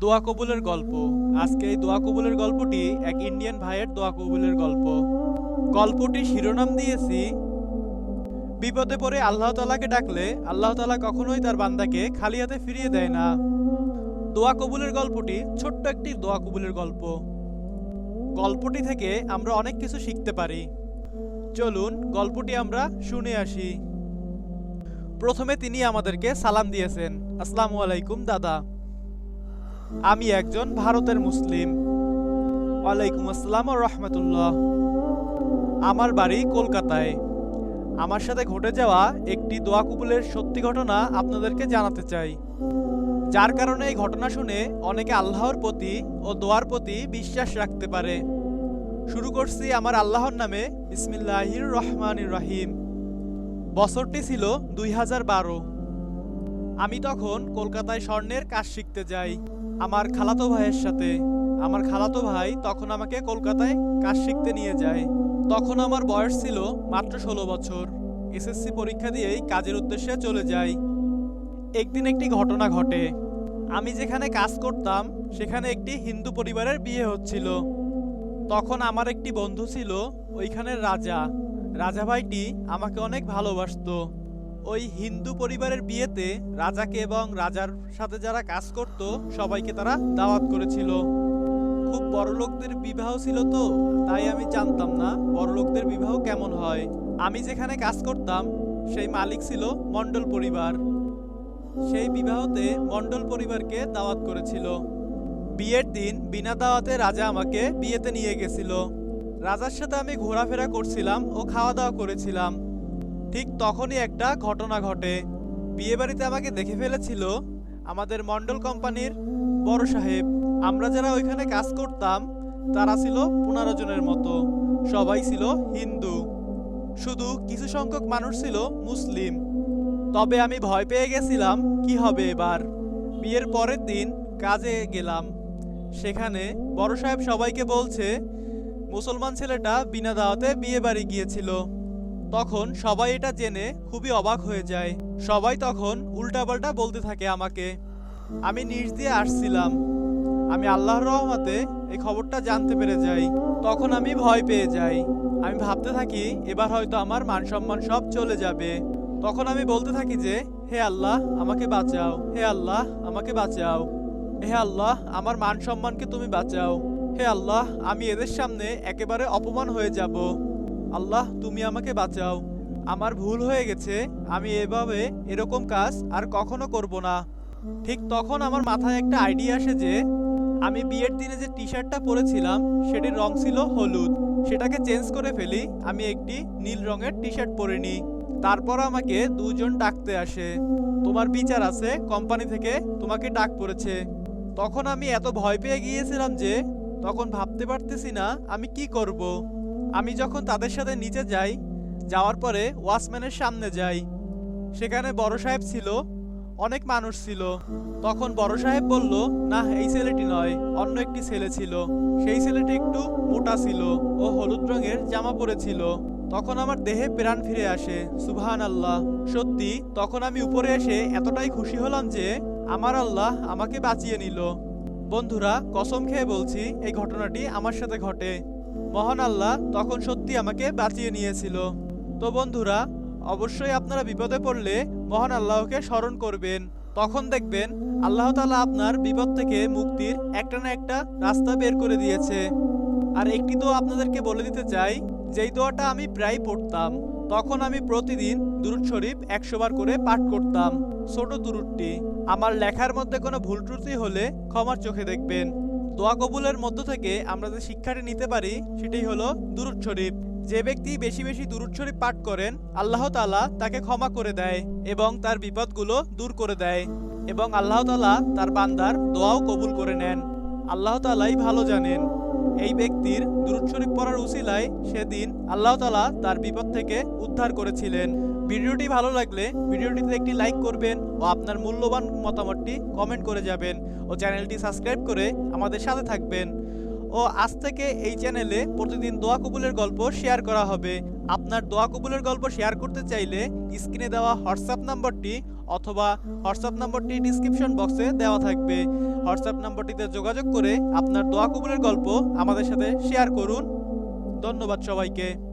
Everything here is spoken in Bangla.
দোয়া কবুলের গল্প। আজকে এই দোয়া কবুলের গল্পটি এক ইন্ডিয়ান ভাইয়ের দোয়া কবুলের গল্প। গল্পটি শিরোনাম দিয়েছি, বিপদে পড়ে আল্লাহ তালাকে ডাকলে আল্লাহ তালা কখনোই তার বান্দাকে খালি হাতে ফিরিয়ে দেয় না। দোয়া কবুলের গল্পটি ছোট্ট একটি দোয়া কবুলের গল্প। গল্পটি থেকে আমরা অনেক কিছু শিখতে পারি। চলুন গল্পটি আমরা শুনে আসি। প্রথমে তিনি আমাদেরকে সালাম দিয়েছেন। আসসালামু আলাইকুম, দাদা। আমি একজন ভারতের মুসলিম। ওয়ালাইকুম আসসালাম রহমতুল্লাহ। আমার বাড়ি কলকাতায়। আমার সাথে ঘটে যাওয়া একটি দোয়া কবুলের সত্যি ঘটনা আপনাদেরকে জানাতে চাই। যার কারণে এই ঘটনা শুনে অনেকে আল্লাহর প্রতি ও দোয়ার প্রতি বিশ্বাস রাখতে পারে। শুরু করছি আমার আল্লাহর নামে বিসমিল্লাহির রহমানির রহিম। বছরটি ছিল দুই হাজার বারো। আমি তখন কলকাতায় স্বর্ণের কাজ শিখতে যাই। আমার খালাতো ভাইয়ের সাথে। আমার খালাতো ভাই তখন আমাকে কলকাতায় কাজ শিখতে নিয়ে যায়। তখন আমার বয়স ছিল মাত্র ষোলো বছর। এসএসসি পরীক্ষা দিয়েই কাজের উদ্দেশ্যে চলে যাই। একদিন একটি ঘটনা ঘটে। আমি যেখানে কাজ করতাম, সেখানে একটি হিন্দু পরিবারের বিয়ে হচ্ছিল। তখন আমার একটি বন্ধু ছিল ওইখানের রাজা। রাজা ভাইটি আমাকে অনেক ভালোবাসতো। ওই হিন্দু পরিবারের বিয়েতে রাজাকে এবং রাজার সাথে যারা কাজ করত, সবাইকে তারা দাওয়াত করেছিল। খুব বড় লোকদের বিবাহ ছিল তো, তাই আমি জানতাম না বড় লোকদের বিবাহ কেমন হয়। আমি যেখানে কাজ করতাম, সেই মালিক ছিল মণ্ডল পরিবার। সেই বিবাহতে মণ্ডল পরিবারকে দাওয়াত করেছিল। বিয়ের দিন বিনা দাওয়াতে রাজা আমাকে বিয়েতে নিয়ে গেছিল। রাজার সাথে আমি ঘোরাফেরা করছিলাম ও খাওয়া দাওয়া করেছিলাম। ঠিক তখনই একটা ঘটনা ঘটে। বিয়েবাড়িতে আমাকে দেখে ফেলেছিল আমাদের মণ্ডল কোম্পানির বড় সাহেব। আমরা যারা ওইখানে কাজ করতাম, তারা ছিল পনেরো জনের মতো। সবাই ছিল হিন্দু। শুধু কিছু সংখ্যক মানুষ ছিল মুসলিম। তবে আমি ভয় পেয়ে গেছিলাম, কি হবে এবার? বিয়ের পরের দিন কাজে গেলাম। সেখানে বড় সাহেব সবাইকে বলছে, মুসলমান ছেলেটা বিনা দাওয়াতে বিয়ে বাড়ি গিয়েছিল। তখন সবাই এটা জেনে খুবই অবাক হয়ে যায়। সবাই তখন উল্টাপাল্টা বলতে থাকে আমাকে, আমি নিজ দিয়ে আসছিলাম। আমি আল্লাহর রহমতে এই খবরটা জানতে পেরে যাই। তখন আমি ভয় পেয়ে যাই। আমি ভাবতে থাকি, এবার হয়তো আমার মান সম্মান সব চলে যাবে। তখন আমি বলতে থাকি যে, হে আল্লাহ, আমাকে বাঁচাও। হে আল্লাহ, আমাকে বাঁচাও। হে আল্লাহ, আমার মান সম্মানকে তুমি বাঁচাও। হে আল্লাহ, আমি এদের সামনে একেবারে অপমান হয়ে যাব। আল্লাহ, তুমি আমাকে বাঁচাও। আমার ভুল হয়ে গেছে, আমি এভাবে এরকম কাজ আর কখনো করব না। ঠিক তখন আমার মাথায় একটা আইডিয়া আসে যে, আমি বিয়ের দিনে যে টি শার্টটা পরেছিলাম, সেটির রং ছিল হলুদ। সেটাকে চেঞ্জ করে ফেলি, আমি একটি নীল রঙের টি শার্ট পরে নিই। তারপর আমাকে দুজন ডাকতে আসে। তোমার বিচার আছে কোম্পানি থেকে তোমাকে ডাক পড়েছে। তখন আমি এত ভয় পেয়ে গিয়েছিলাম যে, তখন ভাবতে পারতেছি না আমি কি করব। আমি যখন তাদের সাথে নিচে যাই, যাওয়ার পরে ওয়াচম্যানের সামনে যাই। সেখানে বড় সাহেব ছিল, অনেক মানুষ ছিল। তখন বড় সাহেব বলল, না, এই ছেলেটি নয়, অন্য একটি ছেলে ছিল। সেই ছেলেটি একটু মোটা ছিল ও হলুদ রঙের জামা পরেছিল তখন আমার দেহে প্রাণ ফিরে আসে সুবহান আল্লাহ সত্যি, তখন আমি উপরে এসে এতটাই খুশি হলাম যে আমার আল্লাহ আমাকে বাঁচিয়ে নিল। বন্ধুরা, কসম খেয়ে বলছি, এই ঘটনাটি আমার সাথে ঘটে। মহান আল্লাহ তখন সত্যি আমাকে বাঁচিয়ে নিয়েছিল। তো বন্ধুরা, অবশ্যই আপনারা বিপদে পড়লে মহান আল্লাহকে স্মরণ করবেন। তখন দেখবেন আল্লাহ তাআলা আপনার বিপদ থেকে মুক্তির একটা না একটা রাস্তা বের করে দিয়েছে। আর একটি তো আপনাদেরকে বলে দিতে চাই, যেই দোয়াটা আমি প্রায় পড়তাম, তখন আমি প্রতিদিন দুরুদ শরীফ একশো বার করে পাঠ করতাম। ছোট দুরুদটি, আমার লেখার মধ্যে কোনো ভুল ত্রুটি হলে ক্ষমার চোখে দেখবেন। দোয়া কবুলের মধ্য থেকে আমরা যে শিক্ষাটি নিতে পারি, সেটি হলো দুরুদ শরীফ। যে ব্যক্তি বেশি বেশি দুরুদ শরীফ পাঠ করেন, আল্লাহ তালা তাকে ক্ষমা করে দেয় এবং তার বিপদগুলো দূর করে দেয় এবং আল্লাহ তালা তার বান্দার দোয়াও কবুল করে নেন। আল্লাহ তালাই ভালো জানেন। এই ব্যক্তির দুরুদ শরীফ পড়ার উসিলায় সেদিন আল্লাহ তাআলা তার বিপদ থেকে উদ্ধার করেছিলেন। ভিডিওটি ভালো লাগলে ভিডিওটিতে একটি লাইক করবেন ও আপনার মূল্যবান মতামতটি কমেন্ট করে যাবেন ও চ্যানেলটি সাবস্ক্রাইব করে আমাদের সাথে থাকবেন। ও আজ থেকে এই চ্যানেলে প্রতিদিন দোয়া কবুলের গল্প শেয়ার করা হবে। আপনার দোয়া কবুলের গল্প শেয়ার করতে চাইলে স্ক্রিনে দেওয়া হোয়াটসঅ্যাপ নাম্বারটি অথবা হোয়াটসঅ্যাপ নম্বরটি ডিসক্রিপশন বক্সে দেওয়া থাকবে। হোয়াটসঅ্যাপ নম্বরটিতে যোগাযোগ করে আপনার দোয়া কবুলের গল্প আমাদের সাথে শেয়ার করুন। ধন্যবাদ সবাইকে।